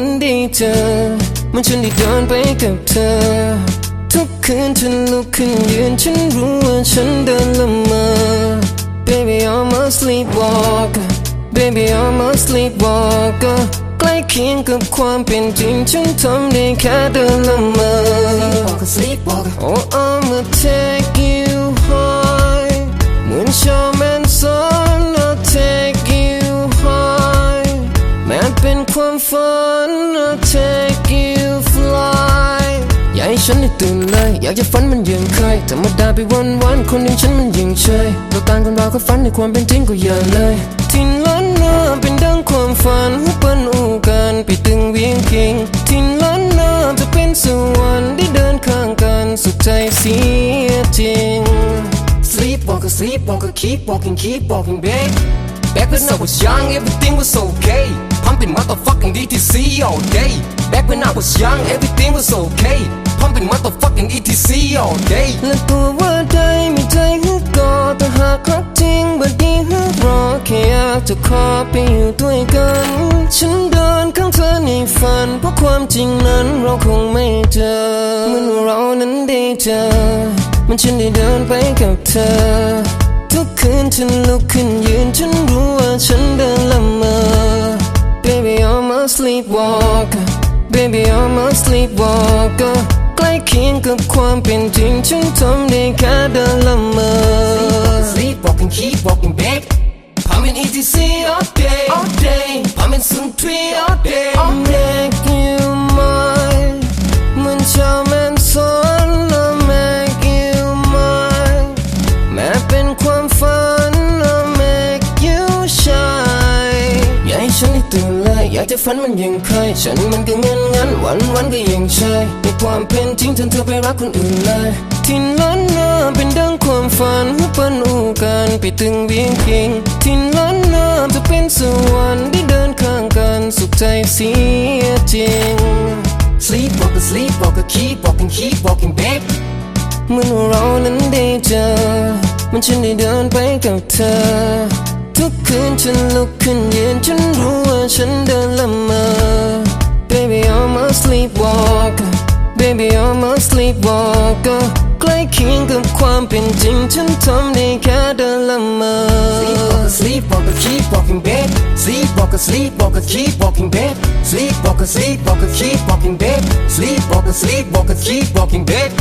เจอมันฉันได้เดินไปกับเธอ ทุกคืนฉันลุกขึ้นยืนฉันรู้ว่าฉันเดินละเมอ Baby I'm a sleepwalker Baby I'm a sleepwalker ใกล้เคียงกับความเป็นจริงฉันทำได้แค่เดินละเมอ Sleepwalker, sleepwalker. Oh I'ma take ความฝัน I'll take you fly อยากให้ฉันได้ตื่นเลย อยากจะฝันมันยังเคยธรรมดาไปวันวันๆคนอย่างฉันมันยังเชยเราต่างกันเราก็ฝันในความเป็นจริงก็อย่าเลยที่ล้านนาเป็นดังความฝันหูเปิ้นอูกันไปตึงเวียงคิงที่ล้านนาจะเป็นสวรรค์ได้เดินข้างกันสุขใจเสียจริง Sleepwalker, sleepwalker, keep walking, keep walking, babe. Back when I was young, everything was okay. Pumping motherfucking DTC all day. Back when I was young, everything was okay. Pumping motherfucking ETC all day. และตัวว่าได้มีใจฮึกกอแต่หากรักจริงบัดนี้ฮึกรอแค่อยากจะขอไปอยู่ด้วยกัน ฉันเดินข้างเธอในฝัน เพราะความจริงนั้นเราคงไม่เจอเหมือนว่าเรานั้นได้เจอ มันฉันได้เดินไปกับเธอ ทุกคืนฉันลุกขึ้นยืนฉันรู้ว่าฉัน เคียงกับความเป็นจริงฉันทำได้แค่เดินละเมอ Sleepwalking, keep walking, babe. Pumping ETC all day, all day. Pumping some tree all day, all day. Make you mine เหมือนชาวแมนซอน I'll make you mine แม้เป็นความฝัน I'll make you shine อยากให้ฉันได้ตื่นเลยอยากจะฝันมันยังเคยฉันมันก็งั้นงั้นวันวันๆก็ยังใช่ใน ความเป็นจริงจนเธอไปรักคนอื่นเลยที่ล้านนาเป็นดังความฝันหูเปิ้นอูกันไปตึงเวียงคิงที่ล้านนาจะเป็นสวรรค์ได้เดินข้างกันสุขใจเสียจริง Sleepwalker, sleepwalker, keep walking, keep walking, babe. เหมือนว่าเรานั้นได้เจอ มันฉันได้เดินไปกับเธอ ทุกคืนฉันลุกขึ้นยืนฉันรู้ว่าฉันเดินละเมอ Baby I'm a sleepwalker Baby I'm a sleepwalker ใกล้เคียงกับความเป็นจริงฉันทำได้แค่เดินละเมอ Sleepwalker, sleepwalker, keep walking, babe. Sleepwalker, sleepwalker, keep walking, babe. Sleepwalker, sleepwalker, keep walking, babe. Sleepwalker, sleepwalker, keep walking, babe.